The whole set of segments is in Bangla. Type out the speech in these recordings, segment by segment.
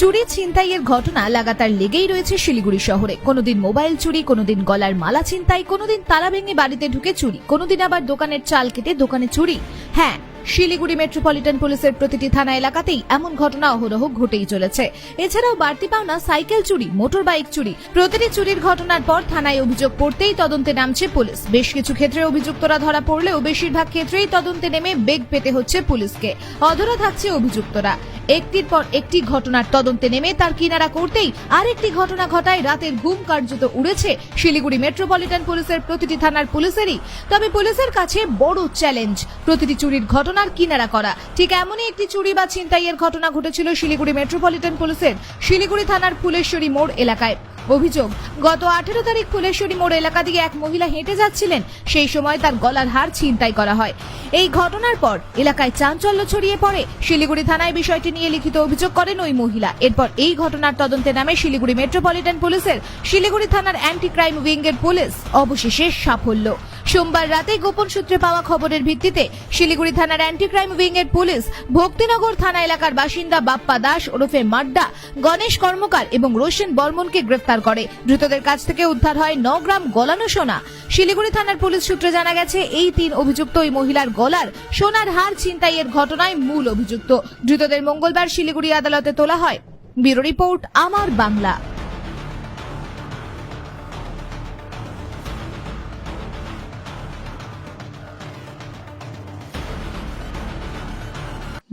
চুরি ছিনতাইয়ের ঘটনা লাগাতার লেগেই রয়েছে শিলিগুড়ি শহরে। কোনোদিন মোবাইল চুরি, কোনোদিন গলার মালা ছিনতাই, কোনোদিন তালা ভেঙে বাড়িতে ঢুকে চুরি, কোনোদিন আবার দোকানের চাল কেটে দোকানে চুরি। হ্যাঁ শিলিগুড়ি মেট্রোপলিটন পুলিশের প্রতিটি থানা এলাকাতেই এমন ঘটনা অহরহ ঘটেই চলেছে। এছাড়াও বাড়তি পাওনা সাইকেল চুরি মোটর বাইক চুরি, প্রতিটি চুরির ঘটনার পর থানায় অভিযোগ পড়তেই তদন্তে নামছে পুলিশ। বেশ কিছু ক্ষেত্রে অভিযুক্তরা ধরা পড়লেও বেশিরভাগ ক্ষেত্রেই তদন্তে নেমে বেগ পেতে হচ্ছে পুলিশকে। অধরা থাকছে অভিযুক্তরা। একটির পর একটি ঘটনার তদন্তে নেমে তার কিনারা করতেই আরেকটি ঘটনা ঘটায় রাতের ঘুম কার্যত উড়েছে শিলিগুড়ি মেট্রোপলিটন পুলিশের প্রতিটি থানার পুলিশেরই। তবে পুলিশের কাছে বড় চ্যালেঞ্জ। প্রতিটি চুরির ঘটনার কিনারা করা। ঠিক এমনই একটি চুরি বা ছিনতাইয়ের ঘটনা ঘটেছিল শিলিগুড়ি মেট্রোপলিটন পুলিশের শিলিগুড়ি থানার ফুলেশ্বরী মোড় এলাকায়। অভিযোগ, গত আঠেরো তারিখ ফুলেশ্বরী মোড় এলাকা দিয়ে এক মহিলা হেঁটে যাচ্ছিলেন, সেই সময় তার গলার হার ছিনতাই করা হয়। এই ঘটনার পর এলাকায় চাঞ্চল্য ছড়িয়ে পড়ে। শিলিগুড়ি থানায় বিষয়টি নিয়ে লিখিত অভিযোগ করেন ওই মহিলা। এরপর এই ঘটনার তদন্তে নামে শিলিগুড়ি মেট্রোপলিটন পুলিশের শিলিগুড়ি থানার অ্যান্টি ক্রাইম উইংয়ের পুলিশ অবশেষে সাফল্য। সোমবার রাতে গোপন সূত্রে পাওয়া খবরের ভিত্তিতে শিলিগুড়ি থানার অ্যান্টি ক্রাইম উইংয়ের পুলিশ ভক্তিনগর থানা এলাকার বাসিন্দা বাপ্পা দাস ওরফে মাড্ডা, গণেশ কর্মকার এবং রোশন বর্মনকে গ্রেফতার করে। ধৃতদের কাছ থেকে উদ্ধার হয় ন গ্রাম গলানো সোনা। শিলিগুড়ি থানার পুলিশ সূত্রে জানা গেছে, এই তিন অভিযুক্ত ওই মহিলার গলার সোনার হার ছিনতাইয়ের ঘটনায় মূল অভিযুক্ত। ধৃতদের মঙ্গলবার শিলিগুড়ি আদালতে তোলা হয়। ব্যুরো রিপোর্ট, আমার বাংলা।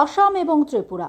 আসাম এবং ত্রিপুরা।